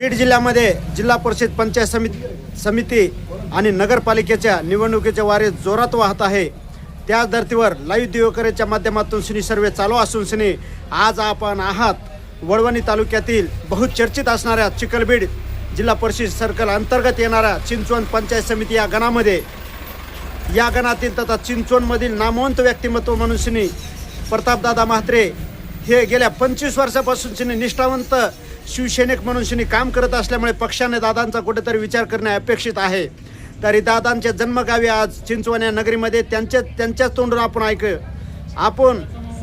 बीड जिल्ह्यामध्ये जिल्हा परिषद पंचायत समिती समिती आणि नगरपालिकेच्या निवडणुकीचे वारे जोरात वाहत आहे. त्याच धर्तीवर लाईव्ह दिवकरेच्या माध्यमातून श्री सर्वे चालू असून श्री आज आपण आहात. वडवणी तालुक्यातील बहुचर्चित असणाऱ्या चिखलबीड जिल्हा परिषद सर्कल अंतर्गत येणाऱ्या चिंचवण पंचायत समिती या गणामध्ये. या गणातील तथा चिंचवणमधील नामवंत व्यक्तिमत्व म्हणून श्री प्रतापदादा म्हात्रे हे गेल्या पंचवीस वर्षापासून शिनी निष्ठावंत शिवसैनिक म्हणून शिनी काम करत असल्यामुळे पक्षाने दादांचा कुठेतरी विचार करणे अपेक्षित आहे. तरी दादांच्या जन्मगावी आज चिंचवण या नगरीमध्ये त्यांच्या त्यांच्याच तोंडून आपण ऐक आपण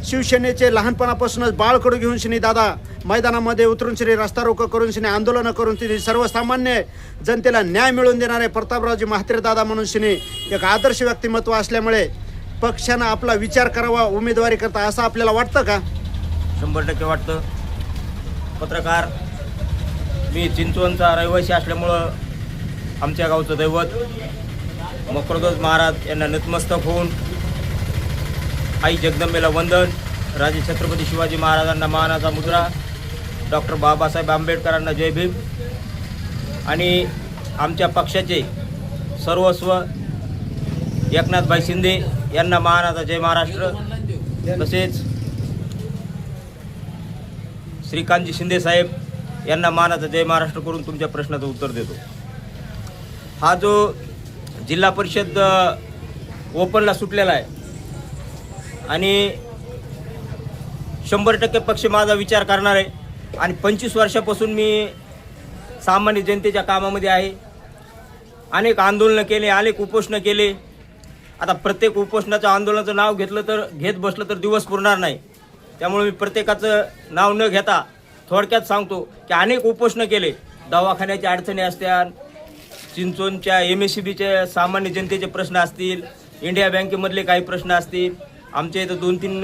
शिवसेनेचे लहानपणापासूनच बाळकडू घेऊन शिनी दादा मैदानामध्ये उतरून श्री रस्ता रोको करून शिनी आंदोलनं करून तिने सर्वसामान्य जनतेला न्याय मिळवून देणारे प्रतापरावजी म्हात्रे दादा म्हणून श्री एक आदर्श व्यक्तिमत्व असल्यामुळे पक्षानं आपला विचार करावा उमेदवारी करता असं आपल्याला वाटतं का? शंभर टक्के वाटतं. पत्रकार मी चिंचवणचा रहिवासी असल्यामुळं आमच्या गावचं दैवत मकरध्वज महाराज यांना नतमस्तक होऊन आई जगदंबेला वंदन राजे छत्रपती शिवाजी महाराजांना मानाचा मुद्रा डॉक्टर बाबासाहेब आंबेडकरांना जय भीम आणि आमच्या पक्षाचे सर्वस्व एकनाथभाई शिंदे यांना महाराजा जय महाराष्ट्र. तसेच श्रीकांतजी शिंदे साहेब यांना मानाचा जय महाराष्ट्र करून तुमच्या प्रश्नाचं उत्तर देतो. हा जो जिल्हा परिषद ओपनला सुटलेला आहे आणि शंभर टक्के पक्ष माझा विचार करणार आहे आणि पंचवीस वर्षापासून मी सामान्य जनतेच्या कामामध्ये आहे. अनेक आंदोलनं केले अनेक उपोषणं केले. आता प्रत्येक उपोषणाचं आंदोलनाचं नाव घेतलं तर घेत बसलं तर दिवस पुरणार नाही. त्यामुळे मी प्रत्येकाचं नाव न घेता थोडक्यात सांगतो की अनेक उपोषणं केले. दवाखान्याच्या अडचणी असत्या चिंचोनच्या एम एस सी बीचे सामान्य जनतेचे प्रश्न असतील इंडिया बँकेमधले काही प्रश्न असतील आमच्या इथं दोन तीन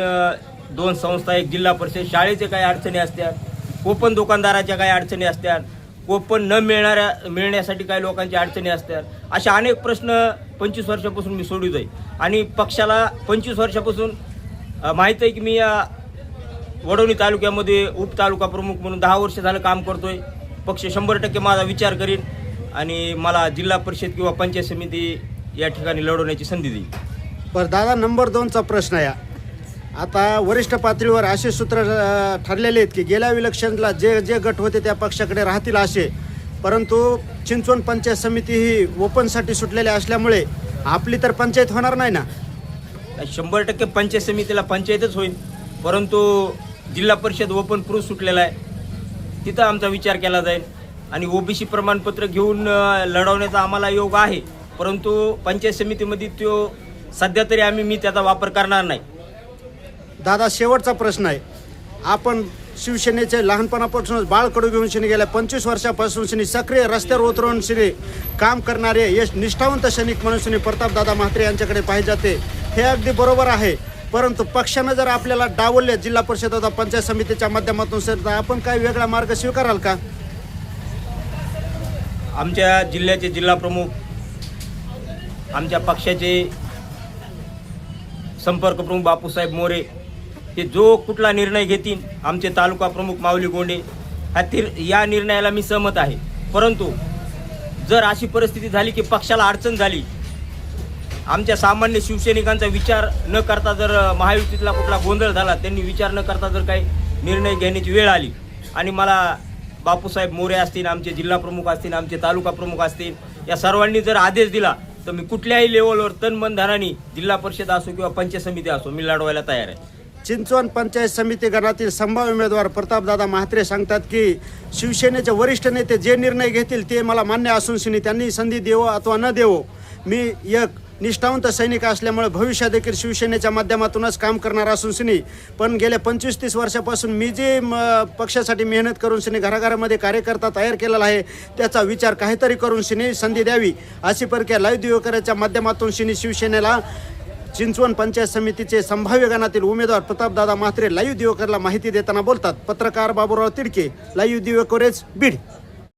दोन संस्था एक जिल्हा परिषद शाळेचे काही अडचणी असतात कोपन दुकानदाराच्या काही अडचणी असतात कोपन न मिळणाऱ्या मिळण्यासाठी काही लोकांच्या अडचणी असतात. अशा अनेक प्रश्न पंचवीस वर्षापासून मी सोडू जाईल आणि पक्षाला पंचवीस वर्षापासून माहीत आहे की मी या वडवणी तालुक्यामध्ये उपतालुका प्रमुख म्हणून दहा वर्ष झालं काम करतोय. पक्ष शंभर टक्के माझा विचार करीन आणि मला जिल्हा परिषद किंवा पंचायत समिती या ठिकाणी लढवण्याची संधी देईल. बरं दादा नंबर दोनचा प्रश्न आहे आता वरिष्ठ पातळीवर असे सूत्र ठरलेले आहेत की गेल्या इलेक्शनला जे जे गट होते त्या पक्षाकडे राहतील असे. परंतु चिंचवण पंचायत समिती ही ओपनसाठी सुटलेली असल्यामुळे आपली तर पंचायत होणार नाही ना? शंभर टक्के पंचायत समितीला पंचायतच होईल. परंतु जिल्हा परिषद ओपन प्रूफ सुटलेला आहे. तिथं आमचा विचार केला जाईल. आणि ओबीसी प्रमाणपत्र घेऊन लढवण्याचा आम्हाला योग आहे. परंतु पंचायत समितीमध्ये तो सध्या तरी आम्ही मी त्याचा वापर करणार नाही. दादा शेवटचा प्रश्न आहे. आपण शिवसेनेचे लहानपणापासूनच बाळकडू घेऊन शिने गेल्या पंचवीस वर्षापासून शनी सक्रिय रस्त्यावर उतरवून शिने काम करणारे यश निष्ठावंत सैनिक म्हणून प्रताप प्रतापदादा म्हात्रे यांच्याकडे पाहिजे जाते हे अगदी बरोबर आहे. परंतु पक्षानं जर आपल्याला डावलले जिल्हा परिषद अथवा पंचायत समितीच्या माध्यमातून सर तर आपण काही वेगळा मार्ग स्वीकाराल का? आमच्या जिल्ह्याचे जिल्हाप्रमुख आमच्या पक्षाचे संपर्क प्रमुख बापूसाहेब मोरे ते जो कुठला निर्णय घेतील आमचे तालुका प्रमुख माऊली गोंडे ह्या तिर या निर्णयाला मी सहमत आहे. परंतु जर अशी परिस्थिती झाली की पक्षाला अडचण झाली आमच्या सामान्य शिवसैनिकांचा विचार न करता जर महायुतीतला कुठला गोंधळ झाला त्यांनी विचार न करता जर काही निर्णय घेण्याची वेळ आली आणि मला बापूसाहेब मोरे असतील आमचे जिल्हा प्रमुख असतील आमचे तालुका प्रमुख असतील या सर्वांनी जर आदेश दिला तर मी कुठल्याही लेवलवर तन मन धनाने जिल्हा परिषद असो किंवा पंचायत समिती असो मी लढवायला तयार आहे. चिंचवण पंचायत समिती गणातील संभाव्य उमेदवार प्रतापदादा म्हात्रे सांगतात की शिवसेनेचे वरिष्ठ नेते जे निर्णय घेतील ते मला मान्य असून शिनी त्यांनी संधी देवो अथवा न देवो मी एक निष्ठावंत सैनिक असल्यामुळे भविष्य देखील शिवसेनेच्या माध्यमातूनच काम करणार असून सिनी. पण गेल्या पंचवीस तीस वर्षापासून मी जे म, पक्षासाठी मेहनत करून सिनी घराघरामध्ये कार्यकर्ता तयार केलेला आहे त्याचा विचार काहीतरी करून सिनी संधी द्यावी अशी प्रक्रिया लाईव्ह दिवकराच्या माध्यमातून सिनी शिवसेनेला चिंचवण पंचायत समितीचे संभाव्य गणातील उमेदवार प्रतापदादा म्हात्रे लाईव्ह दिवकरला माहिती देताना बोलतात. पत्रकार बाबूराव तिडके लाईव्ह दिवकरेज बीड.